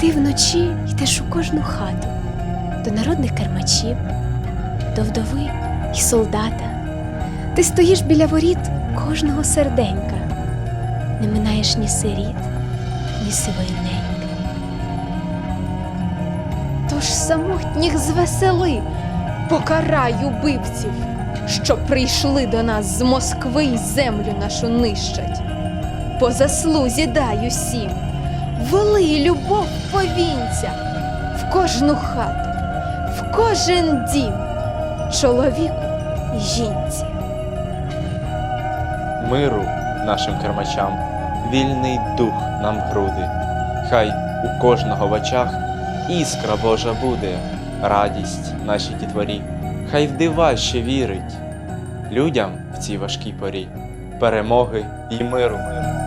Ти вночі йдеш у кожну хату, до народних кермачів, до вдови і солдата. Ти стоїш біля воріт кожного серденька, не минаєш ні сиріт, ні сивойненька. Тож самотніх звесели, покарай убивців, що прийшли до нас з Москви й землю нашу нищать. По заслузі дай усім, вели любов повінця в кожну хату, в кожен дім, чоловіку й жінці. миру нашим кермачам, вільний дух нам груди. Хай у кожного в очах іскра Божа буде, радість нашій дітворі, хай в дива ще вірить людям в цій важкій порі, перемоги і миру миру.